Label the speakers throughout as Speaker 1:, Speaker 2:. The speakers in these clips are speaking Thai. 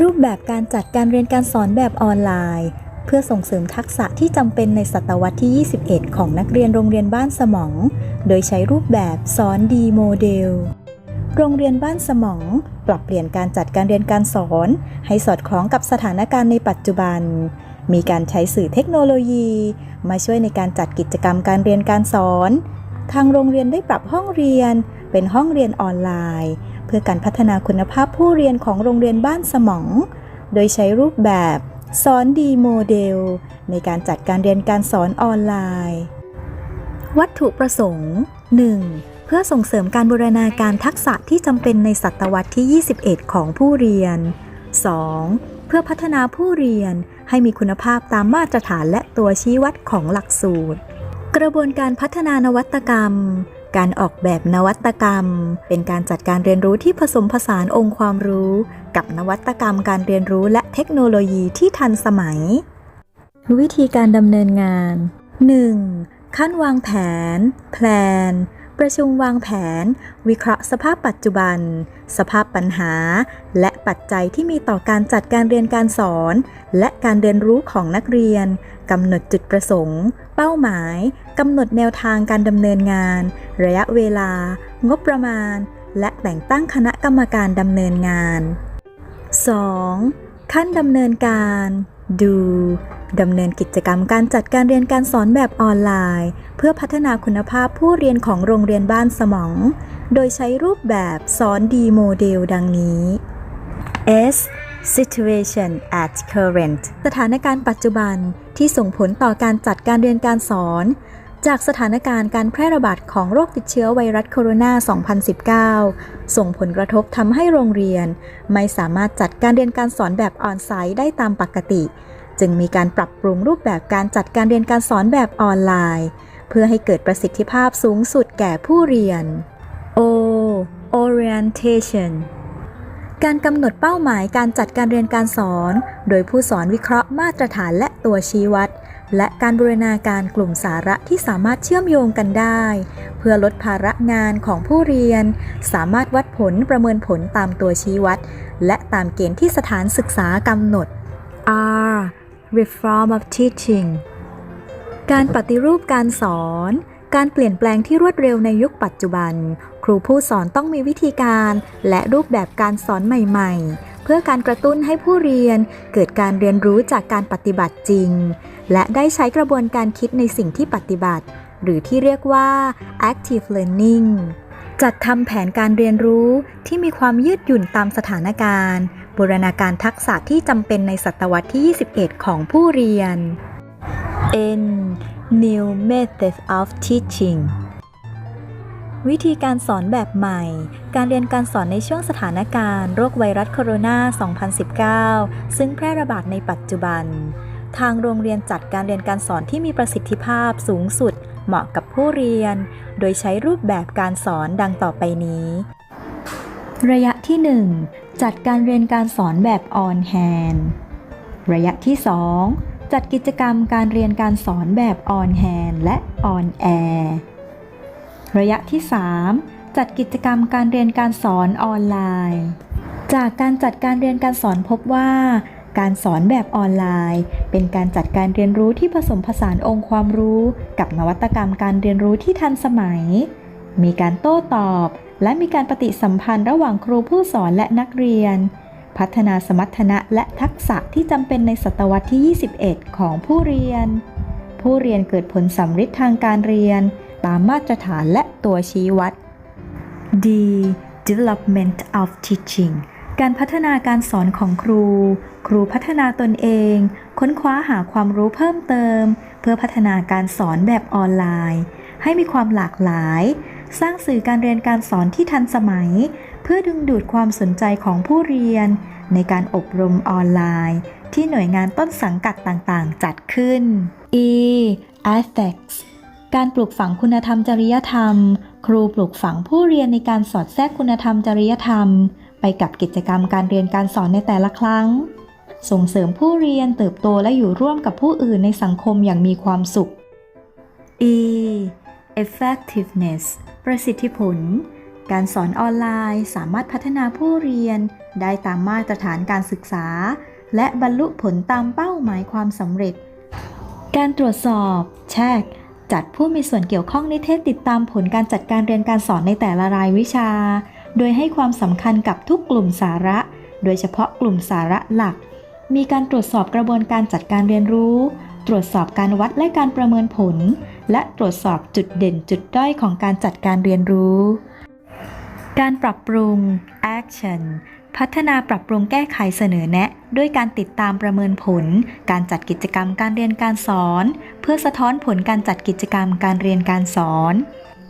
Speaker 1: รูปแบบการจัดการเรียนการสอนแบบออนไลน์ เพื่อส่งเสริมทักษะที่จำเป็นในศตวรรษที่ 21 ของนักเรียนโรงเรียนบ้านสมอง โดยใช้รูปแบบสอนดีโมเดล โรงเรียนบ้านสมอง ปรับเปลี่ยนการจัดการเรียนการสอน ให้สอดคล้องกับสถานการณ์ในปัจจุบัน มีการใช้สื่อเทคโนโลยี มาช่วยในการจัดกิจกรรมการเรียนการสอน ทางโรงเรียนได้ปรับห้องเรียน เป็นห้องเรียนออนไลน์ เพื่อการพัฒนาคุณภาพผู้เรียนของโรงเรียนบ้านสมอง โดยใช้รูปแบบสอนดีโมเดล ในการจัดการเรียนการสอนออนไลน์ วัตถุประสงค์ 1. เพื่อส่งเสริมการบูรณาการทักษะที่จำเป็นในศตวรรษที่ 21 ของผู้เรียน 2. เพื่อพัฒนาผู้เรียนให้มีคุณภาพตามมาตรฐานและตัวชี้วัดของหลักสูตร กระบวนการพัฒนานวัตกรรม การออกแบบนวัตกรรม เป็นการจัดการเรียนรู้ที่ผสมผสานองค์ความรู้ กับนวัตกรรมการเรียนรู้และเทคโนโลยีที่ทันสมัย วิธีการดำเนินงาน 1. ขั้นวางแผน แพลน ประชุมวางแผน วิเคราะห์สภาพปัจจุบัน สภาพปัญหา และปัจจัยที่มีต่อการจัดการเรียนการสอน และการเรียนรู้ของนักเรียนกำหนดจุดประสงค์ เป้าหมายกำหนดแนวทางการดำเนินงาน ระยะเวลา งบประมาณ และแต่งตั้งคณะกรรมการดำเนินงาน 2. ขั้นดำเนินการ ดูดำเนินกิจกรรมการจัดการเรียนการสอนแบบออนไลน์ เพื่อพัฒนาคุณภาพผู้เรียนของโรงเรียนบ้านสมอง โดยใช้รูปแบบสอนดีโมเดลดังนี้ S situation at current สถานการณ์ปัจจุบัน ที่ส่งผลต่อการจัดการเรียนการสอน จากสถานการณ์การแพร่ระบาดของโรคติดเชื้อไวรัสโคโรนา 2019 ส่งผลกระทบทำให้โรงเรียน ไม่สามารถจัดการเรียนการสอนแบบออนไซต์ได้ตามปกติ จึงมีการปรับปรุงรูปแบบการจัดการเรียนการสอนแบบออนไลน์ เพื่อให้เกิดประสิทธิภาพสูงสุดแก่ผู้เรียน O orientation การกำหนดเป้าหมายการจัดการเรียนการสอน โดยผู้สอนวิเคราะห์มาตรฐานและตัวชี้วัด และการบูรณาการกลุ่มสาระที่สามารถเชื่อมโยงกันได้ เพื่อลดภาระงานของผู้เรียน สามารถวัดผลประเมินผลตามตัวชี้วัด และตามเกณฑ์ที่สถานศึกษากำหนด R reform of teaching การปฏิรูปการสอน การเปลี่ยนแปลงที่รวดเร็วในยุคปัจจุบันค รูผู้สอนต้องมีวิธีการและรูปแบบการสอนใหม่ๆ เพื่อการกระตุ้นให้ผู้เรียนเกิดการเรียนรู้จากการปฏิบัติจริง และได้ใช้กระบวนการคิดในสิ่งที่ปฏิบัติ หรือที่เรียกว่า active learning จัดทำแผนการเรียนรู้ที่มีความยืดหยุ่นตามสถานการณ์ บูรณาการทักษะที่จำเป็นในศตวรรษที่ 21 ของผู้เรียน N New Method of Teaching วิธีการสอนแบบใหม่ การเรียนการสอนในช่วงสถานการณ์โรคไวรัสโคโรนา 2019 ซึ่งแพร่ระบาดในปัจจุบัน ทางโรงเรียนจัดการเรียนการสอนที่มีประสิทธิภาพสูงสุด เหมาะกับผู้เรียน โดยใช้รูปแบบการสอนดังต่อไปนี้ ระยะที่ 1 จัดการเรียนการสอนแบบ on hand ระยะที่ 2 จัดกิจกรรมการเรียนการสอนแบบ on hand และ on air ร ระยะที่ 3 จัดกิจกรรมการเรียนการสอนออนไลน์ จากการจัดการเรียนการสอนพบว่า การสอนแบบออนไลน์ เป็นการจัดการเรียนรู้ที่ผสมผสานองค์ความรู้ กับนวัตกรรมการเรียนรู้ที่ทันสมัย มีการโต้ตอบ และมีการปฏิสัมพันธ์ระหว่างครูผู้สอนและนักเรียน พัฒนาสมรรถนะและทักษะที่จำเป็นในศตวรรษที่ 21 ของผู้เรียน ผู้เรียนเกิดผลสำฤทธิ์ทางการเรียน ตามมาตรฐานและตัวชี้วัด D development of teaching การพัฒนาการสอนของครู ครูพัฒนาตนเอง ค้นคว้าหาความรู้เพิ่มเติม เพื่อพัฒนาการสอนแบบออนไลน์ ให้มีความหลากหลาย สร้างสื่อการเรียนการสอนที่ทันสมัย เพื่อดึงดูดความสนใจของผู้เรียน ในการอบรมออนไลน์ ที่หน่วยงานต้นสังกัดต่างๆ จัดขึ้น E ethics การปลูกฝังคุณธรรมจริยธรรม ครูปลูกฝังผู้เรียนในการสอดแทรกคุณธรรมจริยธรรม ไปกับกิจกรรมการเรียนการสอนในแต่ละครั้ง ส่งเสริมผู้เรียนเติบโตและอยู่ร่วมกับผู้อื่นในสังคมอย่างมีความสุข E effectiveness ประสิทธิผล การสอนออนไลน์สามารถพัฒนาผู้เรียน ได้ตามมาตรฐานการศึกษา และบรรลุผลตามเป้าหมายความสำเร็จ การตรวจสอบแชก จัดผู้มีส่วนเกี่ยวข้องนิเทศติดตามผลการจัดการเรียนการสอนในแต่ละรายวิชา โดยให้ความสำคัญกับทุกกลุ่มสาระ โดยเฉพาะกลุ่มสาระหลัก มีการตรวจสอบกระบวนการจัดการเรียนรู้ ตรวจสอบการวัดและการประเมินผล และตรวจสอบจุดเด่นจุดด้อยของการจัดการเรียนรู้ การปรับปรุง action พัฒนาปรับปรุงแก้ไขเสนอแนะ ด้วยการติดตามประเมินผล การจัดกิจกรรมการเรียนการสอน เพื่อสะท้อนผลการจัดกิจกรรมการเรียนการสอน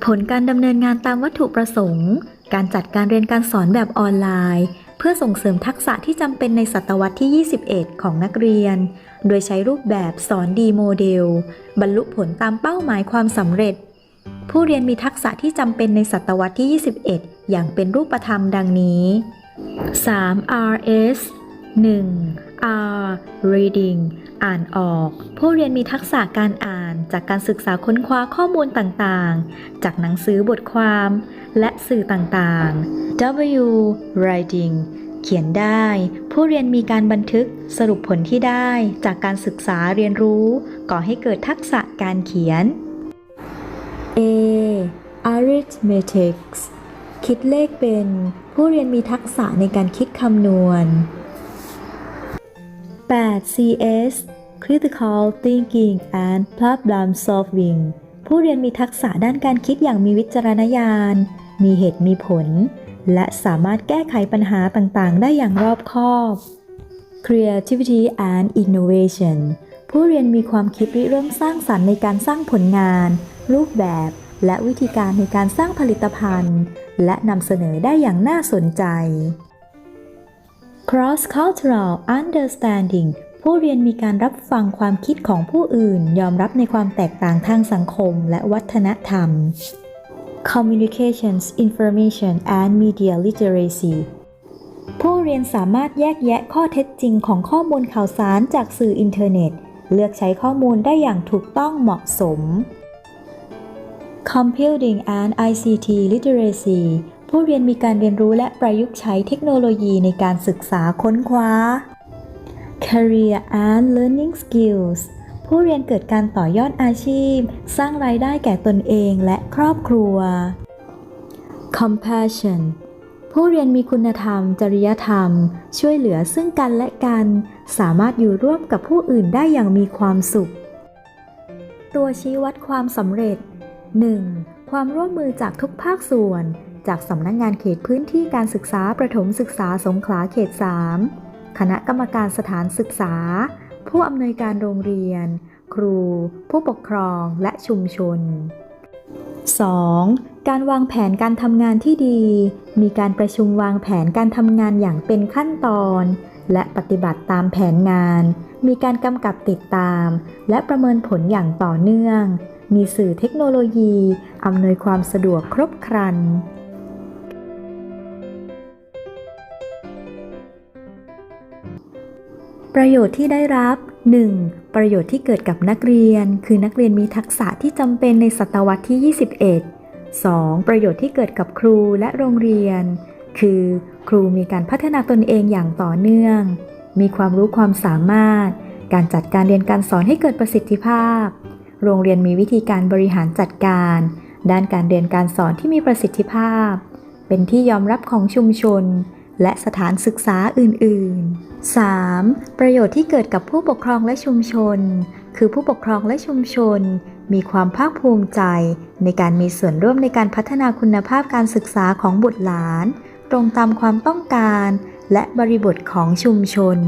Speaker 1: ผลการดำเนินงานตามวัตถุประสงค์ การจัดการเรียนการสอนแบบออนไลน์ เพื่อส่งเสริมทักษะที่จำเป็นในศตวรรษที่ 21 ของนักเรียน โดยใช้รูปแบบสอนดีโมเดล บรรลุผลตามเป้าหมายความสำเร็จ ผู้เรียนมีทักษะที่จำเป็นในศตวรรษที่ 21 อย่างเป็นรูปธรรมดังนี้ 3 RS 1 R reading อ่านออก ผู้เรียนมีทักษะการอ่านจากการศึกษาค้นคว้าข้อมูลต่างๆ จากหนังสือบทความ และสื่อต่างๆ W writing เขียนได้ ผู้เรียนมีการบันทึกสรุปผลที่ได้จากการศึกษาเรียนรู้ ก่อให้เกิดทักษะการเขียน A arithmetics คิดเลขเป็น ผู้เรียนมีทักษะในการคิดคำนวณ 8 CS critical thinking and problem solving ผู้เรียนมีทักษะด้านการคิดอย่างมีวิจารณญาณ มีเหตุมีผล และสามารถแก้ไขปัญหาต่างๆ ได้อย่างรอบคอบ creativity and innovation ผู้เรียนมีความคิดริเริ่มสร้างสรรค์ในการสร้างผลงาน รูปแบบ และวิธีการในการสร้างผลิตภัณฑ์ และนำเสนอได้อย่างน่าสนใจ cross cultural understanding ผู้เรียนมีการรับฟังความคิดของผู้อื่น ยอมรับในความแตกต่างทางสังคมและวัฒนธรรม communications information and media literacy ผู้เรียนสามารถแยกแยะข้อเท็จจริงของข้อมูลข่าวสารจากสื่ออินเทอร์เน็ต เลือกใช้ข้อมูลได้อย่างถูกต้องเหมาะสม Computing and ICT Literacy ผู้เรียนมีการเรียนรู้และประยุกต์ใช้เทคโนโลยีในการศึกษาค้นคว้า Career and Learning Skills ผู้เรียนเกิดการต่อยอดอาชีพ สร้างรายได้แก่ตนเองและครอบครัว Compassion ผู้เรียนมีคุณธรรม จริยธรรม ช่วยเหลือซึ่งกันและกัน สามารถอยู่ร่วมกับผู้อื่นได้อย่างมีความสุข ตัวชี้วัดความสำเร็จ 1. ความร่วมมือจากทุกภาคส่วน จากสำนักงงานเขตพื้นที่การศึกษาประถมศึกษาสงขลาเขต 3 คณะกรรมการสถานศึกษา ผู้อำนวยการโรงเรียน ครู ผู้ปกครองและชุมชน 2. การวางแผนการทำงานที่ดี มีการประชุมวางแผนการทำงานอย่างเป็นขั้นตอน และปฏิบัติตามแผนงาน มีการกำกับติดตาม และประเมินผลอย่างต่อเนื่อง มีสื่อเทคโนโลยีอำนวยความสะดวกครบครัน ประโยชน์ที่ได้รับ 1. ประโยชน์ที่เกิดกับนักเรียน คือนักเรียนมีทักษะที่จำเป็นในศตวรรษที่ 21 2. ประโยชน์ที่เกิดกับครูและโรงเรียน คือ ครูมีการพัฒนาตนเองอย่างต่อเนื่อง มีความรู้ความสามารถ การจัดการเรียนการสอนให้เกิดประสิทธิภาพ โรงเรียนมีวิธีการบริหารจัดการ ด้านการเรียนการสอนที่มีประสิทธิภาพ เป็นที่ยอมรับของชุมชน และสถานศึกษาอื่น ๆ 3. ประโยชน์ที่เกิดกับผู้ปกครองและชุมชน คือผู้ปกครองและชุมชน มีความภาคภูมิใจ ในการมีส่วนร่วมในการพัฒนาคุณภาพการศึกษาของบุตรหลาน ตรงตามความต้องการ และบริบทของชุมชน